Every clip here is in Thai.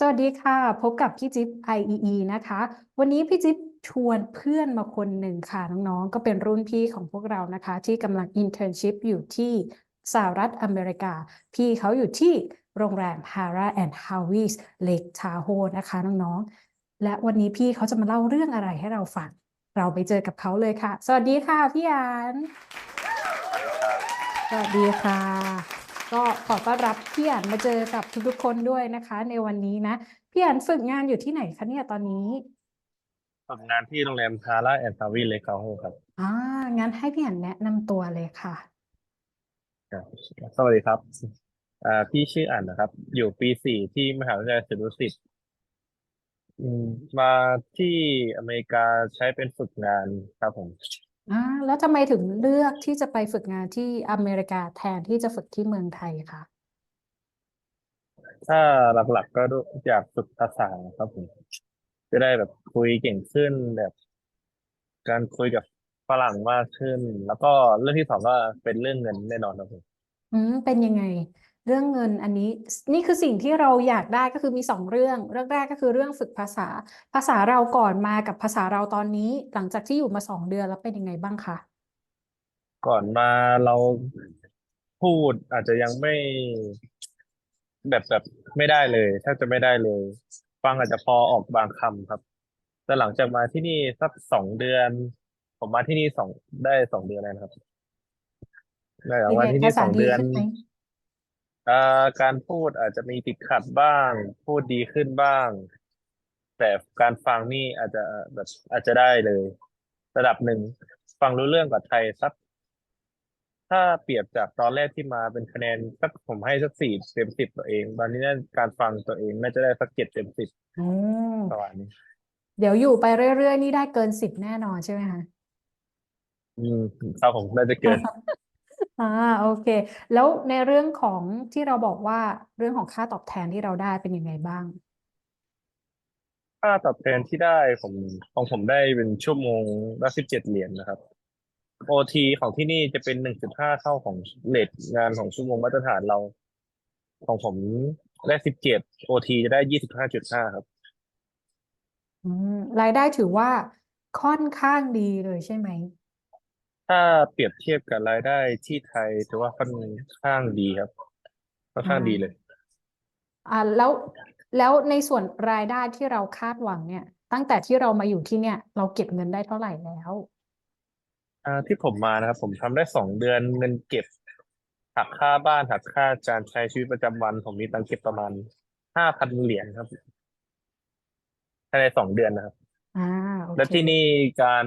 สวัสดีค่ะ พบกับพี่จิ๊บ IEE นะคะ วันนี้พี่จิ๊บชวนเพื่อนมาคนหนึ่งค่ะ น้องๆ ก็เป็นรุ่นพี่ของพวกเรานะคะ ที่กำลัง internship อยู่ที่สหรัฐอเมริกา พี่เขาอยู่ที่โรงแรม Hara and Harveys Lake Tahoe นะคะ น้องๆ และวันนี้พี่เขาจะมาเล่าเรื่องอะไรให้เราฟัง เราไปเจอกับเขาเลยค่ะ สวัสดีค่ะพี่อันสวัสดีค่ะ ก็ขอต้อนรับพี่อันมาเจอกับทุกๆคนด้วยนะคะ ในวันนี้นะพี่อันฝึกงานอยู่ที่ไหนคะเนี่ยตอนนี้ทำงานที่โรงแรมทาร่าแอนด์ซาวิเลคาโฮครับอ่างั้นให้พี่อันแนะนำตัวเลยค่ะครับสวัสดีครับอ่าพี่ชื่ออั๋นนะครับ อยู่ปีสี่ที่มหาวิทยาลัยศิลปดุสิตอืมมาที่อเมริกาใช้เป็นฝึกงานครับผม อ่าแล้วทำไมถึงเลือกที่จะไปฝึกงานที่อเมริกาแทนที่จะฝึกที่เมืองไทยคะถ้าหลักๆก็อยากฝึกภาษาครับผมจะได้แบบคุยเก่งขึ้นแบบ การคุยกับฝรั่งมากขึ้น แล้วก็เรื่องที่สองก็เป็นเรื่องเงินแน่นอนครับผมอืมเป็นยังไง เรื่องเงินอันนี้นี่คือสิ่งที่เราอยากได้ก็คือมีสองเรื่อง เรื่องแรกก็คือเรื่องฝึกภาษา ภาษาเราก่อนมากับภาษาเราตอนนี้ หลังจากที่อยู่มาสองเดือนแล้วเป็นยังไงบ้างคะก่อนมาเราพูดอาจจะยังไม่แบบแบบไม่ได้เลยแทบจะไม่ได้เลย ฟังอาจจะพอออกบางคำครับ แต่หลังจากมาที่นี่สักสองเดือน ผมมาที่นี่สองได้สองเดือนแล้วนะครับได้เป็นมาไงที่ภานี่สษาองดีเดือนขึ้นไหมอ่า การพูดอาจจะมีติดขัดบ้าง พูดดีขึ้นบ้าง แต่การฟังนี่อาจจะแบบอาจจะได้เลย ระดับหนึ่งฟังรู้เรื่องกับไทยสักถ้าเปรียบจากตอนแรกที่มาเป็นคะแนนสักผมให้สักสี่เต็มสิบตัวเองตอนนี้น่าการฟังตัวเองน่าจะได้สักเจ็ดเต็มสิบอืมประมาณนี้เดี๋ยวอยู่ไปเรื่อยๆนี่ได้เกินสิบแน่นอนใช่ไหมคะอืมครับผมน่าจะเกิน อ่าโอเค แล้วในเรื่องของที่เราบอกว่าเรื่องของค่าตอบแทนที่เราได้เป็นยังไงบ้าง ค่าตอบแทนที่ได้ผมของผมได้เป็นชั่วโมงละสิบเจ็ดเหรียญนะครับโอทีของที่นี่จะเป็นหนึ่งจุดห้าเท่าของเรทงานของชั่วโมงมาตรฐานเรา ของผมได้สิบเจ็ดโอทีจะได้ยี่สิบห้าจุดห้าครับ อืมรายได้ถือว่าค่อนข้างดีเลยใช่ไหม ถ้าเปรียบเทียบกับรายได้ที่ไทยถือว่าค่อนข้างดีครับค่อนข้างดีเลย อ่าแล้วแล้วในส่วนรายได้ที่เราคาดหวังเนี่ย ตั้งแต่ที่เรามาอยู่ที่เนี่ย เราเก็บเงินได้เท่าไหร่แล้ว อ่าที่ผมมานะครับ ผมทำได้สองเดือนเงินเก็บหักค่าบ้านหักค่าการใช้ชีวิตประจำวัน ผมมีตังค์เก็บประมาณห้าพันเหรียญครับภายในสองเดือนนะครับ อ่าโอและเคที่นี่การ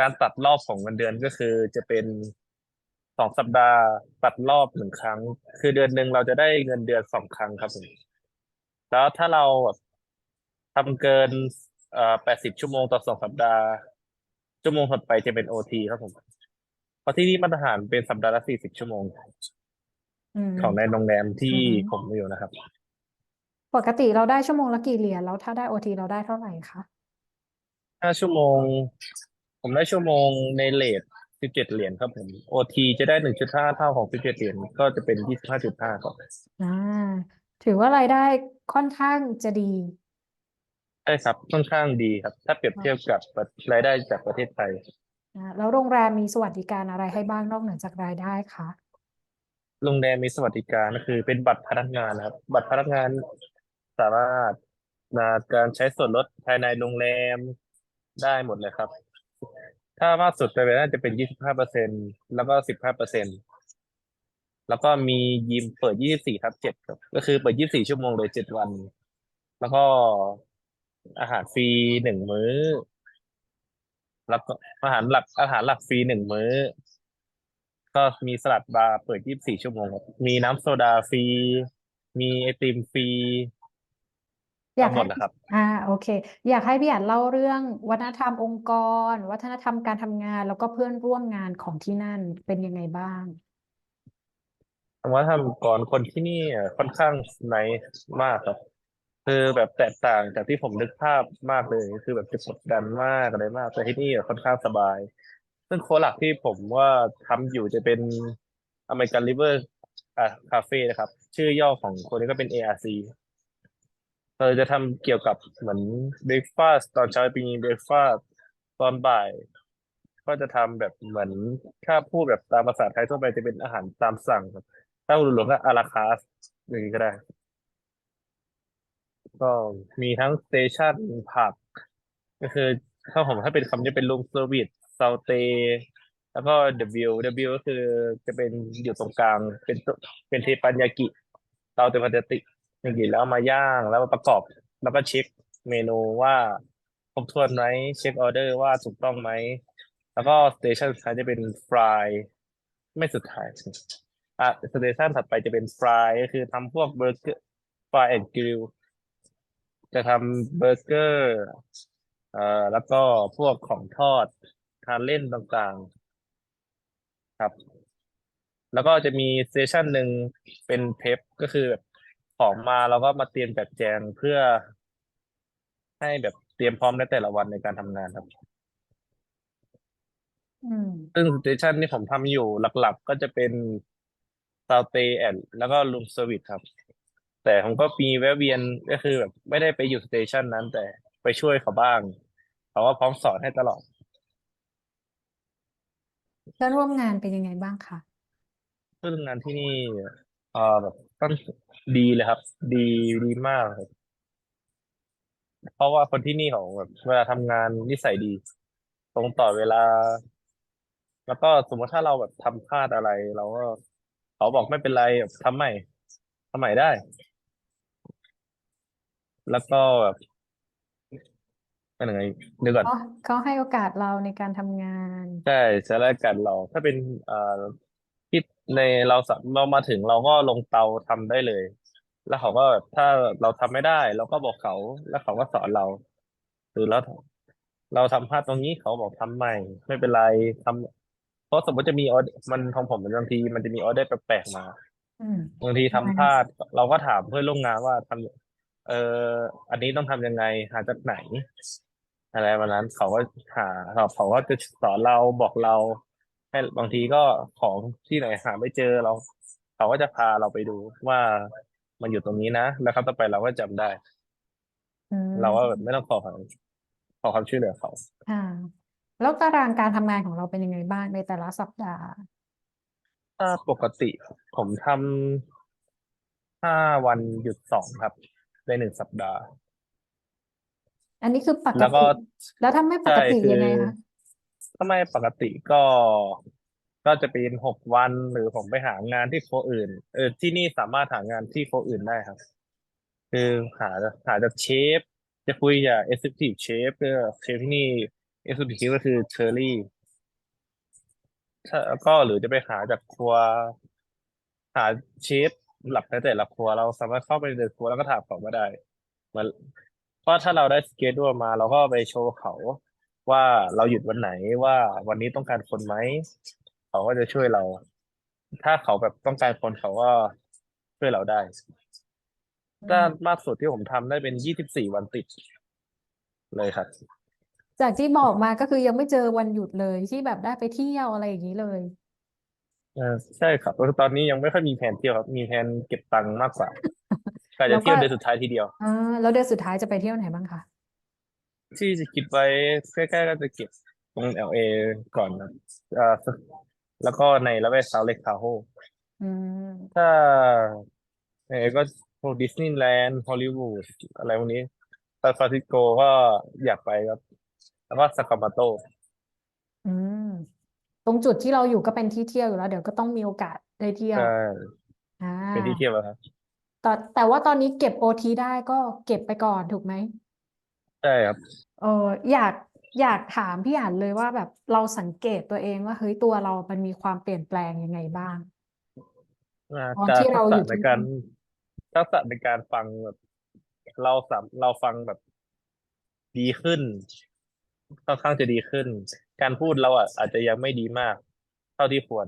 การตัดรอบของเงินเดือนก็คือจะเป็นสองสัปดาห์ตัดรอบหนึ่งครั้ง คือเดือนหนึ่งเราจะได้เงินเดือนสองครั้งครับผมแล้วถ้าเราแบบทำเกินเอ่อแปดสิบชั่วโมงต่อสองสัปดาห์ ชั่วโมงถัดไปจะเป็นโอทีครับผมเพราะที่นี่มาตรฐานเป็นสัปดาห์ละสี่สิบชั่วโมง อืม ของในโรงแรมที่อือฮึ ผมอยู่นะครับ ปกติเราได้ชั่วโมงละกี่เหรียญแล้วถ้าได้โอทีเราได้เท่าไหร่คะถ้าชั่วโมง ผมได้ชั่วโมงในเลทสิบเจ็ดเหรียญครับผมโอทีจะได้หนึ่งจุดห้าเท่าของสิบเจ็ดเหรียญก็จะเป็นยี่สิบห้าจุดห้าครับอ่าถือว่ารายได้ค่อนข้างจะดี ใช่ครับค่อนข้างดีครับ ถ้าเปรียบเทียบกับรายได้จากประเทศไทย อ่าแล้วโรงแรมมีสวัสดิการอะไรให้บ้างนอกเหนือจากรายได้คะโรงแรมมีสวัสดิการก็คือเป็นบัตรพนักงานนะครับ บัตรพนักงานสามารถมาการใช้ส่วนลดภายในโรงแรมได้หมดเลยครับ ถ้ามากสุดไปน่าจะเป็นยี่สิบห้าเปอร์เซ็นแล้วก็สิบห้าเปอร์เซ็นแล้วก็มียิมเปิดยี่สิบสี่ทับเจ็ดครับ ก็คือเปิดยี่สิบสี่ชั่วโมงเลยเจ็ดวัน แล้วก็อาหารฟรีหนึ่งมื้อ แล้วก็อาหารหลักอาหารหลักฟรีหนึ่งมื้อ ก็มีสลัดบาร์เปิด24ชั่วโมงครับมีน้ำโซดาฟรี มีไอติมฟรี อยากทั้งหมให้ดนะครับ อ่าโอเค อยากให้พี่อันเล่าเรื่องวัฒนธรรมองค์กร วัฒนธรรมการทำงาน แล้วก็เพื่อนร่วมงานของที่นั่นเป็นยังไงบ้างธรรมะทำก่อนคนที่นี่อะค่อนข้างไนท์มากครับคือแบบแตกต่างจากที่ผมนึกภาพมากเลย คือแบบจะกดดันมากอะไรมาก แต่ที่นี่อะค่อนข้างสบาย ซึ่งโค้ชหลักที่ผมว่าทำอยู่จะเป็นอเมริกันริเวอร์อะคาเฟ่นะครับ ชื่อย่อของคนนี้ก็เป็น ARC เราจะทำเกี่ยวกับเหมือนเบรกฟาสตอนเช้าเป็นเบรกฟาสตอนบ่าย ก็จะทำแบบเหมือนถ้าพูดแบบตามภาษาไทยทั่วไปจะเป็นอาหารตามสั่งครับถ้าหลวงๆก็อาราคาสอย่างนี้ก็ได้ ก็มีทั้งสเตชันผับก็คือถ้าผมถ้าเป็นคำนี้เป็นรูมเซอร์วิสซาเตแล้วก็ W W ก็คือจะเป็นอยู่ตรงกลาง เป็นเป็นเทปันยากิเตาเตปันยากิ ยากิแล้วมาย่างแล้วมาประกอบแล้วก็เช็คเมนูว่าครบถ้วนไหมเช็คออเดอร์ว่าถูกต้องไหมแล้วก็สเตชันสุดท้ายจะเป็นฟรายไม่สุดท้ายอะสเตชันถัดไปจะเป็นฟรายก็คือทำพวกเบอร์เกอร์ฟรายแอนด์กริลจะทำเบอร์เกอร์เอ่อแล้วก็พวกของทอดทานเล่นต่างๆ ครับ แล้วก็จะมีเซสชันหนึ่งเป็นเพปก็คือแบบ ของมาเราก็มาเตรียมจัดแจงเพื่อ ให้แบบเตรียมพร้อมในแต่ละวันในการทำงานครับ อืม ซึ่งสเตชันที่ผมทำอยู่หลักๆ ก็จะเป็นซาวเตแอนแล้วก็รูมเซอร์วิสครับ แต่ผมก็มีแวะเวียนก็คือแบบไม่ได้ไปอยู่สเตชันนั้น แต่ไปช่วยเขาบ้างเขาก็พร้อมสอนให้ตลอด เพื่อนร่วมงานเป็นยังไงบ้างคะเรื่องงานที่นี่ เอ่อแบบ ต้องดีเลยครับ ดีดีมากครับ เพราะว่าคนที่นี่เขาแบบเวลาทำงานนิสัยดี ตรงต่อเวลา แล้วก็สมมติถ้าเราแบบทำพลาดอะไร เราก็เขาบอกไม่เป็นไรแบบทำใหม่ทำใหม่ได้ แล้วก็แบบเป็นยังไงเดี๋ยวก่อนเขาเขาให้โอกาสเราในการทำงาน ใช่ใช้รายการเราถ้าเป็นเอ่อที่ ในเราสะเรามาถึงเราก็ลงเตาทำได้เลย แล้วเขาก็แบบถ้าเราทำไม่ได้ เราก็บอกเขาแล้วเขาก็สอนเรา หรือเราเราทำพลาดตรงนี้เขาบอกทำใหม่ ไม่เป็นไรทำเพราะสมมติจะมีออเดอร์มันของผมบางที มันจะมีออเดอร์แปลกๆมา อืม บางทีทำพลาดเราก็ถามเพื่อนร่วมงานว่าทำเอออันนี้ต้องทำยังไง หาจากไหน อะไรวันนั้นเขาก็หาเขาเขาก็จะสอนเราบอกเรา ให้บางทีก็ของที่ไหนหาไม่เจอเรา เขาก็จะพาเราไปดูว่ามันอยู่ตรงนี้นะ แล้วครั้งต่อไปเราก็จำได้ อืมเราก็แบบไม่ต้องขอความขอความช่วยเหลือเขา ค่ะ แล้วตารางการทำงานของเราเป็นยังไงบ้างในแต่ละสัปดาห์ ถ้าปกติผมทำห้าวันหยุดสองครับ ในหนึ่งสัปดาห์ อันนี้คือปกแล้วก็ติ แล้วถ้าไม่ปใช่กติคือยังไงคะ ถ้าไม่ปกติก็ ก็จะเป็นหกวันหรือผมไปหางานที่โคอื่น เออที่นี่สามารถหางานที่โคอื่นได้ครับ คือหาหาจากเชฟ จะคุยกับ executive chef เพื่อเชฟที่นี่ executive ก็คือเชอร์รี่ถ้าก็หรือจะไปหาจากครัว หาเชฟหลักในแต่ละครัวเราสามารถเข้าไปในครัวแล้วก็ถามเขามาได้เหมือนเพราะถ้าเราได้สเกจดูมา เราก็ไปโชว์เขา ว่าเราหยุดวันไหนว่าวันนี้ต้องการคนไหมเขาก็จะช่วยเรา ถ้าเขาแบบต้องการคนเขาก็ช่วยเราได้อืถ้ามมากสุดที่ผมทำได้เป็นยี่สิบสี่วันติด เลยครับ จากที่บอกมาก็คือยังไม่เจอวันหยุดเลยที่แบบได้ไปเที่ยวอะไรอย่างนี้เลยเออใช่ครับตอนนี้ยังไม่ค่อยมีแผนเที่ยวครับมีแผนเก็บตังค์มากกว่าก็แล้จะวเที่ก็ยวเดือนสุดท้ายทีเดียวอ่าแล้วเดือนสุดท้ายจะไปเที่ยวไหนบ้างคะ ที่จะคิดไว้ใกล้ๆก็จะเก็บตรง LA ก่อนนะเอ่อแล้วก็ในละแวกซาวเลคทาโฮอืมถ้าเออก็พวกดิสนีย์แลนด์ฮอลลีวูดอะไรพวกนี้ซานฟรานซิสโกก็อยากไปครับ แล้วก็ซากามาโต อืมตรงจุดที่เราอยู่ก็เป็นที่เที่ยวอยู่แล้ว เดี๋ยวก็ต้องมีโอกาสได้เที่ยวใช่ อ่าเป็นที่เที่ยวแล้วครับ แต่แต่ว่าตอนนี้เก็บโอทีได้ก็เก็บไปก่อนถูกไหม ใช่ครับ เอออยากอยากถามพี่อ่านเลยว่าแบบเราสังเกตตัวเองว่าเฮ้ยตัวเรามันมีความเปลี่ยนแปลงยังไงบ้าง อ่าตอนจะที่ทัเรากอษะยู่ในที่การนู่น ทักษะในการฟังแบบ เราสามเราฟังแบบดีขึ้นค่อนข้างจะดีขึ้น การพูดเราอะอาจจะยังไม่ดีมาก เท่าที่ควร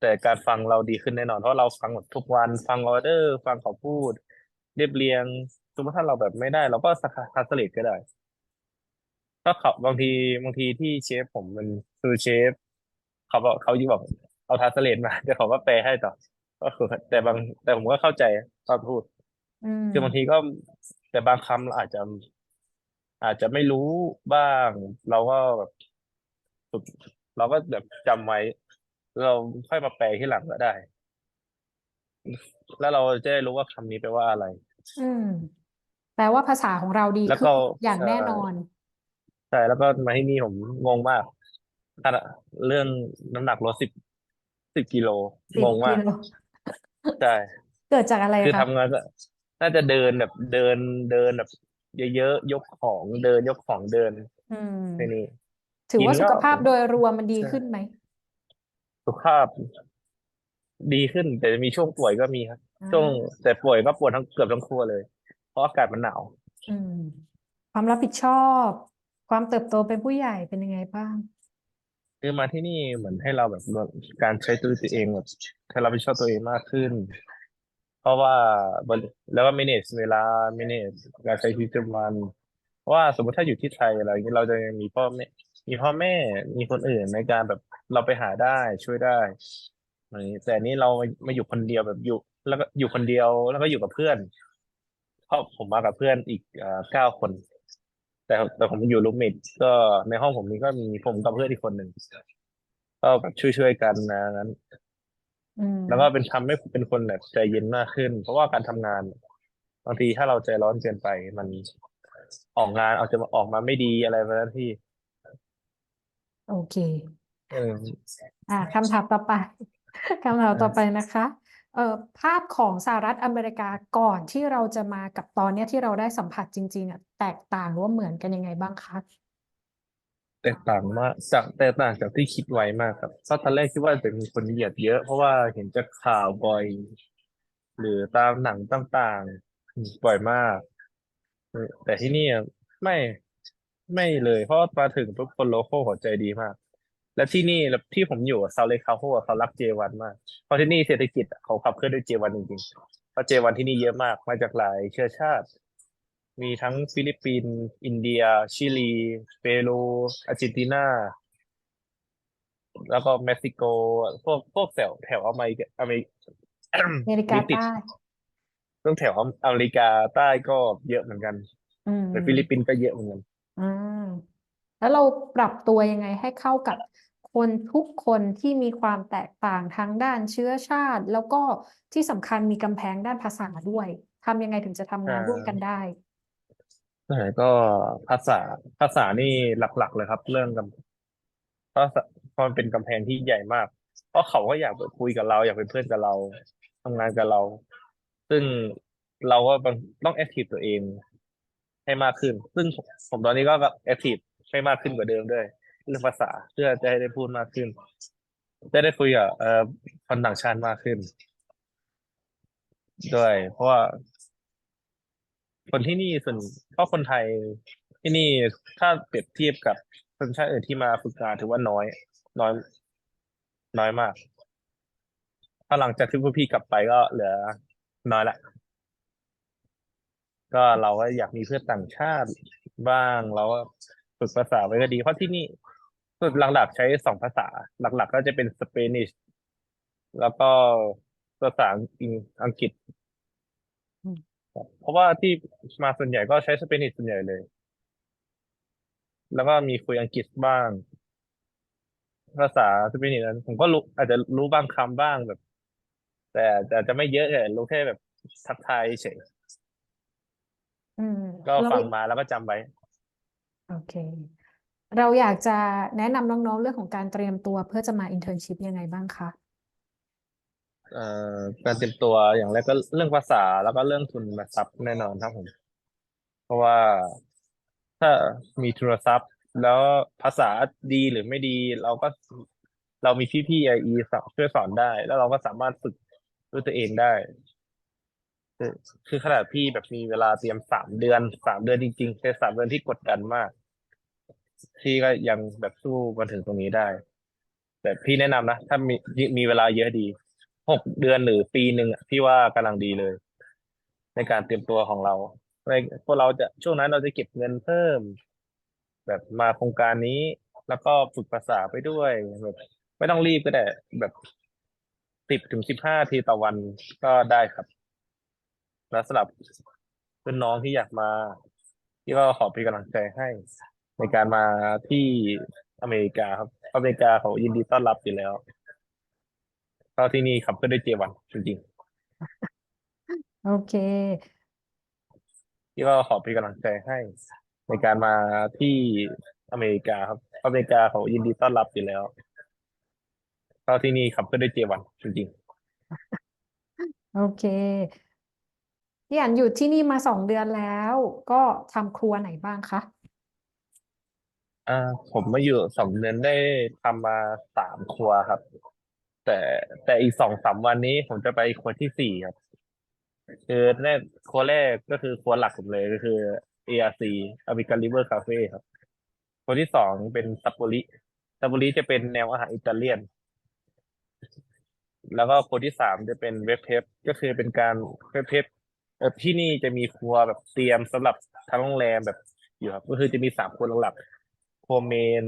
แต่การฟังเราดีขึ้นแน่นอนเพราะเราฟังแบบทุกวัน ฟังออเดอร์ ฟังเขาพูด เรียบเรียง สมมติถ้าเราแบบไม่ได้ เราก็สคาสเลตก็ได้ ก็เขาบางทีบางทีที่เชฟผมมันคือเชฟเขาบอกเขายิ่งบอกเอาทาสเลตมาแต่เขาก็แปลให้ต่อก็คือแต่บางแต่ผมก็เข้าใจตอนพูด อืมคือบางทีก็แต่บางคำเราอาจจะ อาจจะไม่รู้บ้าง เราก็แบบฝึกเราก็แบบจำไว้ เราค่อยมาแปลที่หลังก็ได้ แล้วเราจะได้รู้ว่าคำนี้แปลว่าอะไร อืม แปลว่าภาษาของเราดีแล้วขึ้ก็นอย่างใช่แน่นอน ใช่ แล้วก็มาที่นี่ผมงงมากขนาดเรื่องน้ำหนักลดสิบสิบกิโลสิบงงมากิกโลใช่ เกิดจากอะไรคือคะทำงานก็น่าจะเดินแบบเดินเดินแบบ เยอะๆยกของเดินยกของเดินอืม ในนี้ ถือว่ากินสุก็ขภาพโดยรวมมันดีใช่ขึ้นไหม สุขภาพดีขึ้น แต่จะมีช่วงป่วยก็มีครับ อ่า ช่วงแต่ป่วยก็ปวดทั้งเกือบทั้งครัวเลยเพ ราะอากาศมันหนาว อืมความรับผิดชอบ ความเติบโตเป็นผู้ใหญ่เป็นยังไงบ้าง คือมาที่นี่เหมือนให้เราแบบการใช้ตัวตัวเองแบบให้เราไปชอบตัวเองมากขึ้น เพราะว่าบริแล้วก็ manage เวลา manage การใช้ชีวิตประจำวันเพราะว่าสมมติถ้าอยู่ที่ไทยอะไรอย่างนี้เราจะมีพ่อแม่มีพ่อแม่มีคนอื่นในการแบบเราไปหาได้ช่วยได้อะไรอย่างนี้แต่อันนี้เรามามาอยู่คนเดียวแบบอยู่ แล้วก็อยู่คนเดียวแล้วก็อยู่กับเพื่อน เพราะผมมากับเพื่อนอีกเอ่อเก้าคน แต่แต่ผมอยู่รูมเมทก็ในห้องผมนี้ก็มีผมกับเพื่อนอีกคนหนึ่งก็แบบช่วยๆกันนะนั้น อืมแล้วก็เป็นทำให้เป็นคนแบบใจเย็นมากขึ้น เพราะว่าการทำงานบางทีถ้าเราใจร้อนเกินไป มันออกงานอาจจะออกมาไม่ดีอะไรแบบนั้นที่โอเค เออ อ่าคำถามต่อไป คำถามต่อไปนะคะเอ่อ ภาพของสหรัฐอเมริกาก่อนที่เราจะมากับตอนเนี้ยที่เราได้สัมผัสจริงๆอะแตกต่างหรือว่าเหมือนกันยังไงบ้างคะแตกต่างมากจากแตกต่างจากที่คิดไว้มากครับเพราะตอนแรกคิดว่าจะมีคนเหยียดเยอะ เพราะว่าเห็นจากข่าวบ่อย หรือตามหนังต่างๆบ่อยมาก แต่ที่นี่ไม่ไม่เลย เพราะมาถึงปุ๊บคนโลคอลหัวใจดีมาก และที่นี่แล้วที่ผมอยู่ซาเลคาโฮเขารักเจวันมากเพราะที่นี่เศรษฐกิจอะเขาขับเคลื่อนด้วยเจวันจริงๆเพราะเจวันที่นี่เยอะมากมาจากหลายเชื้อชาติ มีทั้งฟิลิปปินส์อินเดีย ชิลีเปรูอาร์เจนตินาแล้วก็เม็กซิโก พวกพวกแถวแถวอเมริกาอเมริอเมริกาบิติชใต้เรื่องแถวอเมริกาใต้ก็เยอะเหมือนกันอืมแต่ฟิลิปปินส์ก็เยอะเหมือนกันอ่าแล้วเราปรับตัวยังไงให้เข้ากับ คนทุกคนที่มีความแตกต่างทางด้านเชื้อชาติ แล้วก็ที่สำคัญมีกำแพงด้านภาษาด้วยทำยังไงถึงจะทำงานร่วมกันได้ ใช่ก็ภาษาภาษานี่หลัก ๆ เลยครับ เรื่องกำภาษาเพราะมันเป็นกำแพงที่ใหญ่มาก เพราะเขาก็อยากไปคุยกับเรา อยากเป็นเพื่อนกับเราทำงานกับเรา ซึ่งเราก็ต้องแอคทีฟตัวเองให้มากขึ้น ซึ่งผมตอนนี้ก็แอคทีฟให้มากขึ้นกว่าเดิมด้วย เรื่องภาษาเพื่อจะให้ได้พูดมากขึ้น จะได้คุยกับเอ่อคนต่างชาติมากขึ้นด้วยเพราะว่าคนที่นี่ส่วนเพราะคนไทยที่นี่ถ้าเปรียบเทียบกับชนชาติอื่นที่มาฝึกงานถือว่าน้อย น้อย น้อยมากถ้าหลังจากที่พวกพี่กลับไปก็เหลือน้อยละก็เราก็อยากมีเพื่อนต่างชาติบ้างเราก็ฝึกภาษาไว้ก็ดีเพราะที่นี่ ฝึกหลักๆใช้สองภาษา หลักๆก็จะเป็นสเปนิชแล้วก็ภาษาอังกฤษอืมเพราะว่าที่มาส่วนใหญ่ก็ใช้สเปนิชส่วนใหญ่เลย แล้วก็มีคุยอังกฤษบ้าง ภาษาสเปนิชนั้นผมก็รู้อาจจะรู้บางคำบ้างแบบ แต่แต่อาจจะไม่เยอะเลยรู้แค่แบบทักทายเฉยอืมก็เราฟังมาแล้วก็จำไว้ โอเค เราอยากจะแนะนำน้องๆ เรื่องของการเตรียมตัวเพื่อจะมาอินเทอร์นชิพยังไงบ้างคะ เอ่อการเตรียมตัวอย่างแรกก็เรื่องภาษาแล้วก็เรื่องทุนทรัพย์แน่นอนครับผม เพราะว่าถ้ามีทุนทรัพย์ แล้วภาษาดีหรือไม่ดี เราก็เรามีพี่ๆไออีสอนช่วยสอนได้ แล้วเราก็สามารถฝึกด้วยตัวเองได้คือคือขนาดพี่แบบมีเวลาเตรียมสามเดือนสามเดือนจริงๆเป็นสามเดือนที่กดดันมาก พี่ก็ยังแบบสู้มาถึงตรงนี้ได้ แต่พี่แนะนำนะ ถ้ามีมีเวลาเยอะดีหกเดือนหรือปีหนึ่งอะพี่ว่ากำลังดีเลย ในการเตรียมตัวของเราในพวกเราจะช่วงนั้นเราจะเก็บเงินเพิ่ม แบบมาโครงการนี้ แล้วก็ฝึกภาษาไปด้วยแบบไม่ต้องรีบก็ได้แบบสิบถึงสิบห้าทีต่อวันก็ได้ครับ แล้วสำหรับเพื่อนน้องที่อยากมา ที่ก็ขอเป็นกำลังใจให้ ในการมาที่อเมริกาครับ อเมริกาเขายินดีต้อนรับอยู่แล้วก็ที่นี่ขับเคลื่อนด้วยเจวันจริงโอเค ๆที่ก็ขอเป็นกำลังใจให้ ในการมาที่อเมริกาครับ อเมริกาเขายินดีต้อนรับอยู่แล้วก็ที่นี่ขับเคลื่อนด้วยเจวันจริงๆโอเคพี่อันอยู่ที่นี่มาสองเดือนแล้ว ก็ทำครัวไหนบ้างคะ อ่าผมมาอยู่สองเดือนได้ทำมาสามครัวครับ แต่แต่อีกสองสามวันนี้ผมจะไปครัวที่สี่ครับ คือแรกครัวแรกก็คือครัวหลักผมเลยก็คือ ARC American River Cafe ครับครัวที่สองเป็นซัปโปริซัปโปริจะเป็นแนวอาหารอิตาเลียน แล้วก็ครัวที่สามจะเป็นเวฟเพฟก็คือเป็นการเวฟเพฟเอ่อที่นี่จะมีครัวแบบเตรียมสำหรับทั้งโรงแรมแบบอยู่ครับ ก็คือจะมีสามครัวหลักๆ ครัวเมน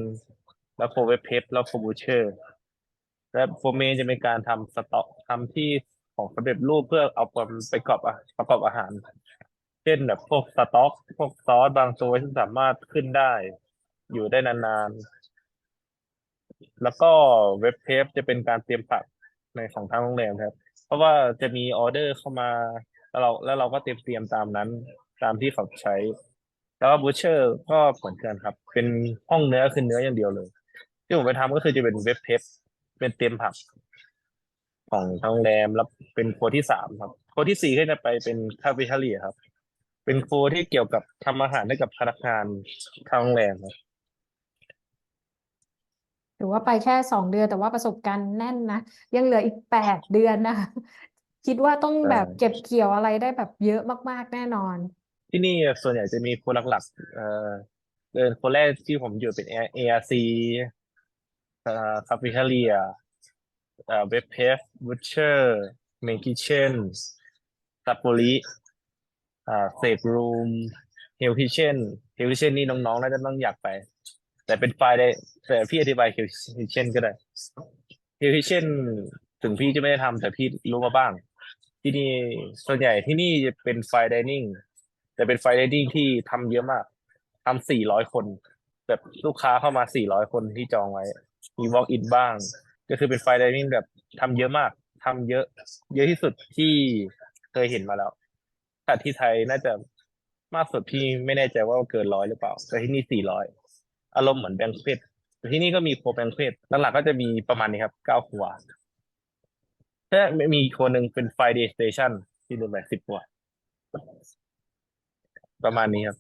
แล้วครัวเวฟเพฟแล้วครัวบูเชอร์ และครัวเมนจะเป็นการทำสต๊อกทำที่ของสำเร็จรูปเพื่อเอาไปประกอบประกอบอาหาร เช่นแบบพวกสต๊อก พวกซอสบางตัวที่สามารถขึ้นได้ อยู่ได้นานๆ แล้วก็เว็บเทปจะเป็นการเตรียมผักในของทางโรงแรมครับ เพราะว่าจะมีออเดอร์เข้ามา แล้วเราแล้วเราก็เตรียมเตรียมตามนั้น ตามที่เขาใช้ แล้วก็บูชเชอร์ก็เหมือนกันครับ เป็นห้องเนื้อคือเนื้ออย่างเดียวเลย ที่ผมไปทำก็คือจะเป็นเว็บเทปเป็นเตรียมผักของทางโรงแรมแล้วเป็นครัวที่สามครับครัวที่สี่ก็จะไปเป็นคาเฟ่ทาเลียครับ เป็นครัวที่เกี่ยวกับทำอาหารให้กับพนักงานทางโรงแรมครับถือว่าไปแค่สองเดือนแต่ว่าประสบการณ์แน่นนะ ยังเหลืออีกแปดเดือนนะคิดว่าต้องใช่แบบเก็บเกี่ยวอะไรได้แบบเยอะมาก ๆ แน่นอน ที่นี่ส่วนใหญ่จะมีครัวหลักๆเอ่อเดินครัวแรกที่ผมอยู่เป็น ARC เอ่อคาเฟ่ทาเลียเอ่อเว็บเพฟบูชเชอร์เมนคิเช่นซัปโปริอ่าเซฟรูมเฮลคิเชนเฮลคิเชนนี่น้องๆน่าจะต้องอยากไป แต่เป็นไฟล์ได้แต่พี่อธิบายเฮลคิเชนก็ได้เฮลคิเชนถึงพี่จะไม่ได้ทำแต่พี่รู้มาบ้าง ที่นี่ส่วนใหญ่ที่นี่จะเป็นไฟล์ดิเนิ่ง แต่เป็นไฟล์ dining ที่ทำเยอะมากทำสี่ร้อยคน แบบลูกค้าเข้ามาสี่ร้อยคนที่จองไว้ มี walk in บ้าง ก็คือเป็นไฟล์ dining แบบทำเยอะมากทำเยอะ เยอะที่สุดที่เคยเห็นมาแล้วแต่ที่ไทยน่าจะมากสุดพี่ไม่แน่ใจว่าเกินร้อยหรือเปล่า แต่ที่นี่สี่ร้อยอารมณ์เหมือนแบงค์เฟตแต่ที่นี่ก็มีโคแบงค์เฟตหลักๆก็จะมีประมาณนี้ครับเก้าครัว แต่มีคนหนึ่งเป็น Friday Station ที่ดูแบบสิบกว่า ประมาณนี้ครับ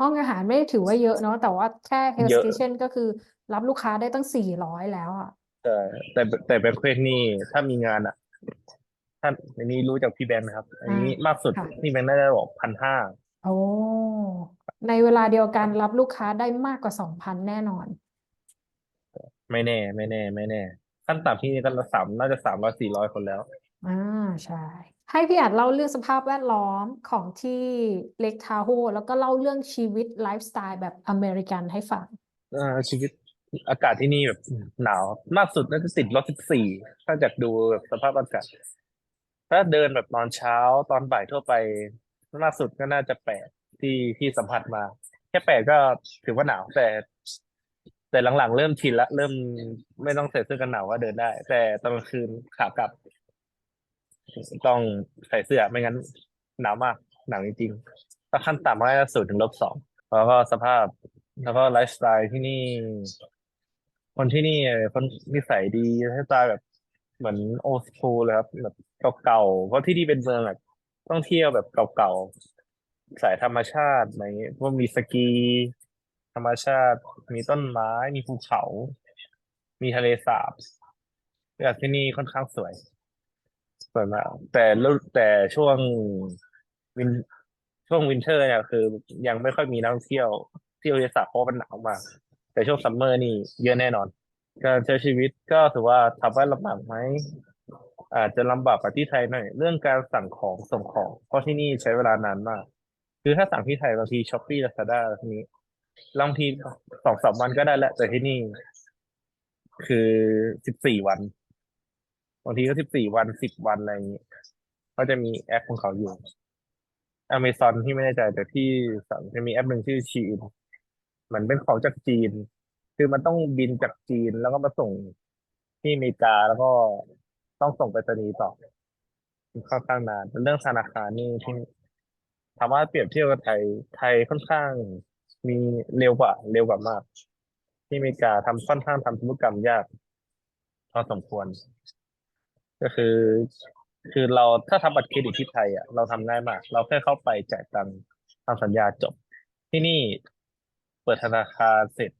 ห้องอาหารไม่ได้ถือว่าเยอะเนาะแต่ว่าแค่ Hell เยอะ Station ก็คือรับลูกค้าได้ตั้งสี่ร้อยแล้วอะแต่แต่แต่แบงค์เควสนี่ถ้ามีงานอะ ท่านอันนี้รู้จากพี่แบงค์นะครับ อันนี้มากสุดค่ะ พี่แบงค์น่าจะบอกพันห้าโอ้ในเวลาเดียวกันรับลูกค้าได้มากกว่าสองพันแน่นอน ไม่แน่ ไม่แน่ ไม่แน่ ขั้นต่ำที่นี่ก็สามน่าจะสามร้อยสี่ร้อยคนแล้ว อ่าใช่ ให้พี่อาจเล่าเรื่องสภาพแวดล้อมของที่เลคทาโฮแล้วก็เล่าเรื่องชีวิตไลฟ์สไตล์แบบอเมริกันให้ฟังอ่าชีวิตอากาศที่นี่แบบหนาวมากสุดน่าจะติดลบสิบสี่ถ้าจากดูแบบสภาพอากาศ ถ้าเดินแบบตอนเช้าตอนบ่ายทั่วไปมากสุดก็น่าจะแปดที่ที่สัมผัสมา แค่แปดก็ถือว่าหนาวแต่ แต่หลังๆเริ่มชินละเริ่มไม่ต้องใส่เสื้อกันหนาวว่าเดินได้ แต่ตอนกลางคืนขากลับ ต้องใส่เสื้อไม่งั้นหนาวมากหนาวจริงๆถ้าขั้นต่ำก็จะศูนย์ถึงลบสองแล้วก็สภาพแล้วก็ไลฟ์สไตล์ที่นี่ คนที่นี่คนนิสัยดีไลฟ์สไตล์แบบเหมือนโอ h คูลเลยครับแบบเก่าๆเพราะที่นี่เป็นเมืองแบบต้องเที่ยวแบบเก่าๆสายธรรมชาติอะไรเงี้ยพวกมีสกี ธรรมชาติมีต้นไม้มีภูเขา มีทะเลสาบอากาศที่นี่ค่อนข้างสวย สวยมแต่ฤดูแต่ช่วงวินช่วงวินเทอร์เนี่ยคือ ยังไม่ค่อยมีนักท่องเที่ยวที่ทะเลสาบเพราะมันหนาวมาก แต่ช่วงซัมเมอร์นี่เยอะแน่นอน การใช้ชีวิตก็ถือว่าทำให้ลำบากไหมอาจจะลำบากกว่าที่ไทยหน่อย เรื่องการสั่งของส่งของ เพราะที่นี่ใช้เวลานานมาก คือถ้าสั่งที่ไทยบางทีช้อปปี้ลาซาด้าทีนี้บางทีสองสามวันก็ได้แหล้วแต่ที่นี่ คือสิบสี่วัน บางทีก็สิบสี่วันสิบวันอะไรอย่างนี้ก็จะมีแอปของเขาอยู่อเมซอนที่ไม่แน่ใจแต่ที่สั่งจะมีแอปหนึ่งชื่อชีนเหมือนเป็นของจากจีน คือมันต้องบินจากจีนแล้วก็มาส่งที่อเมริกาแล้วก็ต้องส่งไปรษณีย์ต่อค่อนข้างนานเรื่องธนาคารนี่ที่ถามว่าเปรียบเทียบกับไทยไทยค่อนข้างมีเร็วกว่า เร็วกว่ามาก ที่อเมริกาทำค่อนข้างทำธุรกรรมยากพอสมควร ก็คือ คือเราถ้าทำบัตรเครดิตที่ไทยอะเราทำง่ายมาก เราแค่เข้าไปจ่ายตังค์ทำสัญญาจบ ที่นี่เปิดธนาคารเสร็จ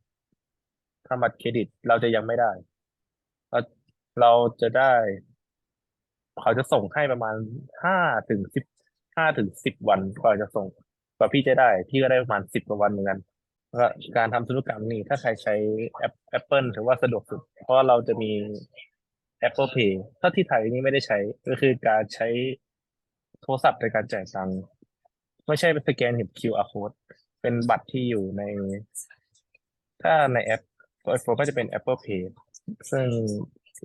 ทำบัตรเครดิตเราจะยังไม่ได้ เราเราจะได้ เขาจะส่งให้ประมาณห้าถึงสิบห้าถึงสิบวันกว่าจะส่งกว่าพี่จะได้พี่ก็ได้ประมาณสิบกว่าวันเหมือนกันแล้วก็การทำธุรกรรมนี่ถ้าใครใช้แอป Apple ถือว่าสะดวกสุด เพราะเราจะมี Apple Pay ถ้าที่ไทยนี่ไม่ได้ใช้ก็คือการใช้โทรศัพท์ในการจ่ายตังค์ไม่ใช่เป็นสแกนเห็น QR code เป็นบัตรที่อยู่ใน ถ้าในแอป iPhone ก็จะเป็น Apple Pay ซึ่ง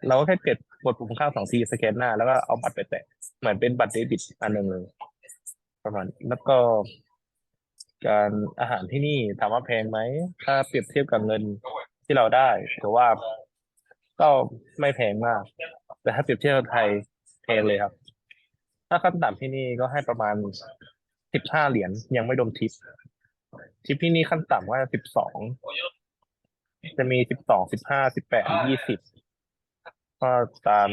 เราก็แค่เกดกดปุ่มข้างสองทีสแกนหน้า แล้วก็เอาบัตรไปแตะเหมือนเป็นบัตรเดบิตอันหนึ่งเลย ประมาณแล้วก็ การอาหารที่นี่ถามว่าแพงไหม ถ้าเปรียบเทียบกับเงินที่เราได้ถือว่า ก็ไม่แพงมาก แต่ถ้าเปรียบเทียบกับไทยแพงเลยครับ ถ้าขั้นต่ำที่นี่ก็ให้ประมาณสิบห้าเหรียญยังไม่รวมทิป ทิปที่นี่ขั้นต่ำก็สิบสองจะมีสิบสองสิบห้าสิบแปดยี่สิบก็ตาม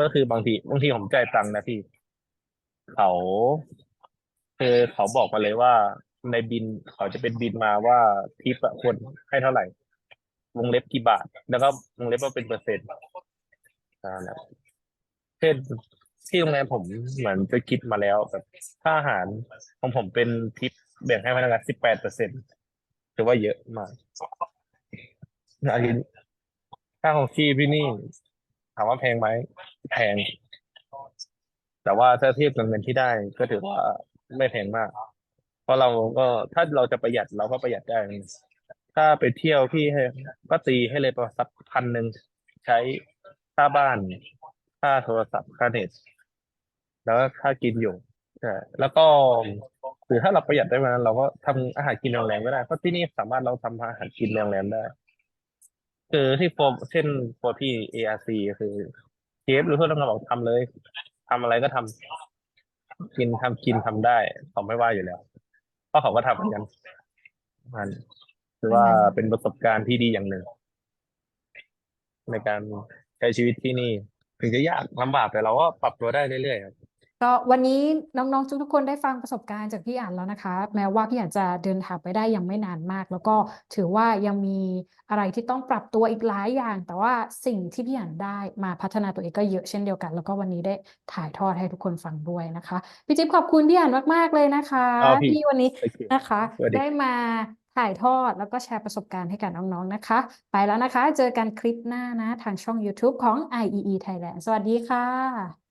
ก็คือบางทีบางทีผมจ่ายตังค์นะพี่ เขาคือเขาบอกมาเลยว่าในบินเขาจะเป็นบินมาว่าทิปอะควรให้เท่าไหร่ วงเล็บกี่บาท แล้วก็วงเล็บว่าเป็นเปอร์เซ็นต์อ่านะเช่นที่โรงแรมผมเหมือนจะคิดมาแล้วแบบค่าอาหารของผมเป็นทิปแบ่งให้พนักงานสิบแปดเปอร์เซ็นต์ถือว่าเยอะมากอันนี้ค่าของชีพที่นี่ ถามว่าแพงไหมแพง แต่ว่าถ้าเทียบกับเงินที่ได้ ก็ถือว่าไม่แพงมาก เพราะเราก็ถ้าเราจะประหยัดเราก็ประหยัดได้ ถ้าไปเที่ยวพี่ให้ก็ตีให้เลยประมาณสักพันหนึ่งใช้ค่าบ้านค่าโทรศัพท์ค่าเน็ตแล้วก็ค่ากินอยู่ใช่แล้วก็หรือถ้าเราประหยัดได้มาเราก็ทำอาหารกินโรงแรมก็ได้เพราะที่นี่สามารถเราทำอาหารกินโรงแรมได้ คือที่โฟมเช่นโฟร์พี่ ARC คือเชฟหรือเพื่อนร่วมงานบอกทำเลยทำอะไรก็ทำกินทำกินทำได้เขาไม่ว่าอยู่แล้วเพราะเขาก็ทำเหมือนกันมัน คือว่าเป็นประสบการณ์ที่ดีอย่างหนึ่ง ในการใช้ชีวิตที่นี่ ถึงจะยากลำบากแต่เราก็ปรับตัวได้เรื่อยๆครับ ก็วันนี้น้องๆทุกๆคนได้ฟังประสบการณ์จากพี่อ่านแล้วนะคะ แม้ว่าพี่อ่านจะเดินทางไปได้ยังไม่นานมาก แล้วก็ถือว่ายังมีอะไรที่ต้องปรับตัวอีกหลายอย่าง แต่ว่าสิ่งที่พี่อ่านได้มาพัฒนาตัวเองก็เยอะเช่นเดียวกัน แล้วก็วันนี้ได้ถ่ายทอดให้ทุกคนฟังด้วยนะคะพี่จิ๊บขอบคุณพี่อ่านมากๆเลยนะคะ เอาพี่ที่วันนี้โอเคนะคะสวัสดี ได้มา ถ่ายทอดแล้วก็แชร์ประสบการณ์ให้กับน้องๆนะคะ ไปแล้วนะคะ เจอกันคลิปหน้านะ ทางช่อง YouTube ของ IEE Thailand สวัสดีค่ะ